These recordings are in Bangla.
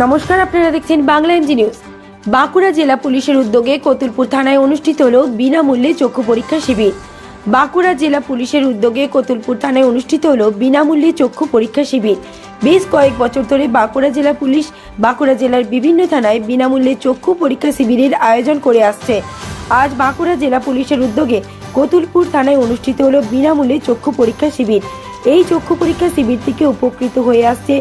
নমস্কার, আপনারা দেখছেন বাংলা এমজি নিউজ। বাঁকুড়া জেলা পুলিশের উদ্যোগে কতুলপুর থানায় অনুষ্ঠিত হল বিনামূল্যে চক্ষু পরীক্ষা শিবির। বাঁকুড়া জেলা পুলিশের উদ্যোগে কতুলপুর থানায় অনুষ্ঠিত হল বিনামূল্যে চক্ষু পরীক্ষা শিবির। বেশ কয়েক বছর ধরে বাঁকুড়া জেলা পুলিশ, বাঁকুড়া জেলার বিভিন্ন থানায় বিনামূল্যে চক্ষু পরীক্ষা শিবিরের আয়োজন করে আসছে। আজ বাঁকুড়া জেলা পুলিশের উদ্যোগে কতুলপুর থানায় অনুষ্ঠিত হল বিনামূল্যে চক্ষু পরীক্ষা শিবির। এই চক্ষু পরীক্ষা শিবির থেকে উপকৃত হয়ে আসছে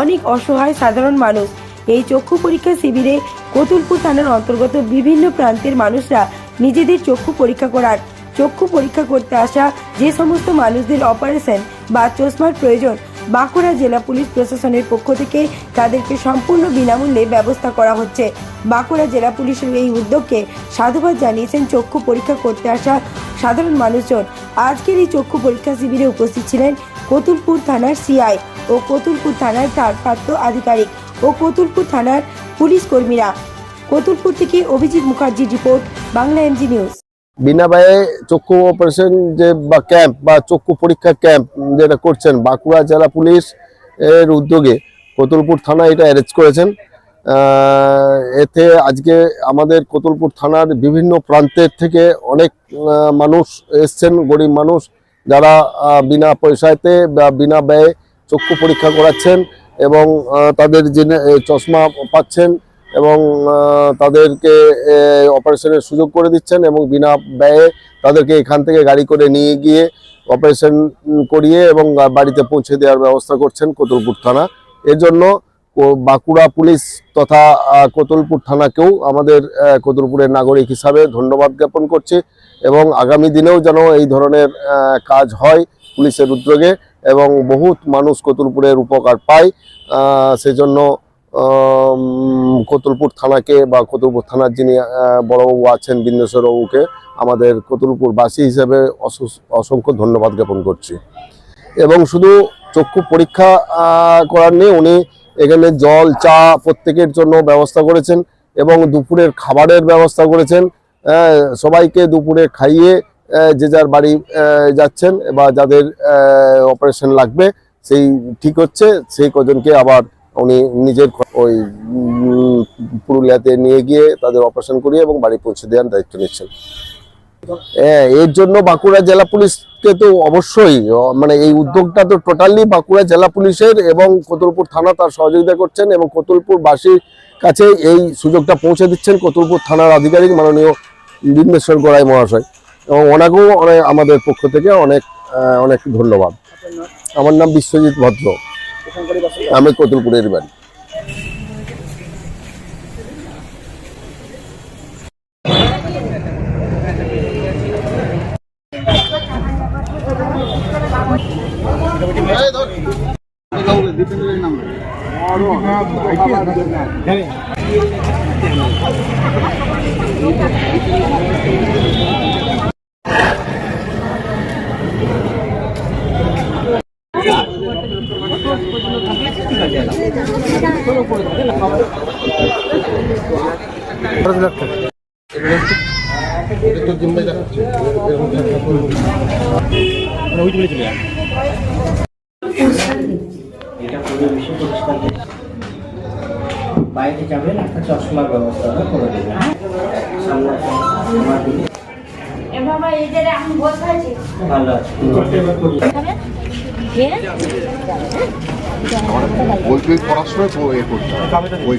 অনেক অসহায় সাধারণ মানুষ। এই চক্ষু পরীক্ষা শিবিরে কতুলপুর থানার অন্তর্গত বিভিন্ন প্রান্তের মানুষরা নিজেদের চক্ষু পরীক্ষা করার, চক্ষু পরীক্ষা করতে আসা যে সমস্ত মানুষদের অপারেশন বা চশমার প্রয়োজন বাঁকুড়া জেলা পুলিশ প্রশাসনের পক্ষ থেকে তাদেরকে সম্পূর্ণ বিনামূল্যে ব্যবস্থা করা হচ্ছে। বাঁকুড়া জেলা পুলিশের এই উদ্যোগকে সাধুবাদ জানিয়েছেন চক্ষু পরীক্ষা করতে আসা সাধারণ মানুষজন। আজকের এই চক্ষু পরীক্ষা শিবিরে উপস্থিত ছিলেন কতুলপুর থানার সিআই ও কতুলপুর থানার ভারপ্রাপ্ত আধিকারিক ও কতুলপুর থানার পুলিশ কর্মীরা। কতুলপুর থেকে অভিজিৎ মুখার্জির রিপোর্ট, বাংলা এমজি নিউজ। বিনা ব্যয়ে চক্ষু অপারেশন যে বা ক্যাম্প বা চক্ষু পরীক্ষা ক্যাম্প যেটা করছেন বাঁকুড়া জেলা পুলিশ এর উদ্যোগে কতুলপুর থানা এটা অ্যারেঞ্জ করেছেন। এতে আজকে আমাদের কতুলপুর থানার বিভিন্ন প্রান্তের থেকে অনেক মানুষ এসছেন, গরিব মানুষ যারা বিনা পয়সাতে বা বিনা ব্যয়ে চক্ষু পরীক্ষা করাচ্ছেন এবং তাদের যে চশমা পাচ্ছেন এবং তাদেরকে অপারেশনের সুযোগ করে দিচ্ছেন এবং বিনা ব্যয়ে তাদেরকে এখান থেকে গাড়ি করে নিয়ে গিয়ে অপারেশন করিয়ে এবং বাড়িতে পৌঁছে দেওয়ার ব্যবস্থা করছেন কতুলপুর থানা। এর জন্য বাঁকুড়া পুলিশ তথা কতুলপুর থানাকেও আমাদের কতুলপুরের নাগরিক হিসাবে ধন্যবাদ জ্ঞাপন করছি এবং আগামী দিনেও যেন এই ধরনের কাজ হয় পুলিশের উদ্যোগে এবং বহুত মানুষ কতুলপুরের উপকার পায়। সেজন্য কতুলপুর থানাকে বা কতুলপুর থানার যিনি বড়বাবু আছেন বিন্দেশ্বর বাবুকে আমাদের কতুলপুরবাসী হিসেবে অসংখ্য ধন্যবাদ জ্ঞাপন করছি। এবং শুধু চক্ষু পরীক্ষা করার নেই, উনি এখানে জল, চা প্রত্যেকের জন্য ব্যবস্থা করেছেন এবং দুপুরের খাবারের ব্যবস্থা করেছেন। সবাইকে দুপুরে খাইয়ে যে যার বাড়ি যাচ্ছেন বা যাদের অপারেশন লাগবে, সেই ঠিক হচ্ছে। সেই কজনকে আবার উনি নিজের ওই পুরুলিয়াতে নিয়ে গিয়ে তাদের অপারেশন করিয়ে এবং বাড়ি পৌঁছে দেওয়ার দায়িত্ব নিচ্ছেন। হ্যাঁ এর জন্য বাঁকুড়া জেলা পুলিশকে তো অবশ্যই মানে এই উদ্যোগটা তো টোটালি বাঁকুড়া জেলা পুলিশের এবং কতুলপুর থানা তার সহযোগিতা করছেন এবং কতুলপুর বাসীর কাছে এই সুযোগটা পৌঁছে দিচ্ছেন। কতুলপুর থানার আধিকারিক মাননীয় বিন্দেশ্বর গোড়াই মহাশয়। এবং ওনাকেও অনেক আমাদের পক্ষ থেকে অনেক অনেক ধন্যবাদ। আমার নাম বিশ্বজিৎ ভদ্র। আমি কতুলপুরের বাড়ি। এটা পরিষ্কার দেখি। বাইরে যাবেন একটা চশমার ব্যবস্থা করে দেবেন ভালো আছে ওই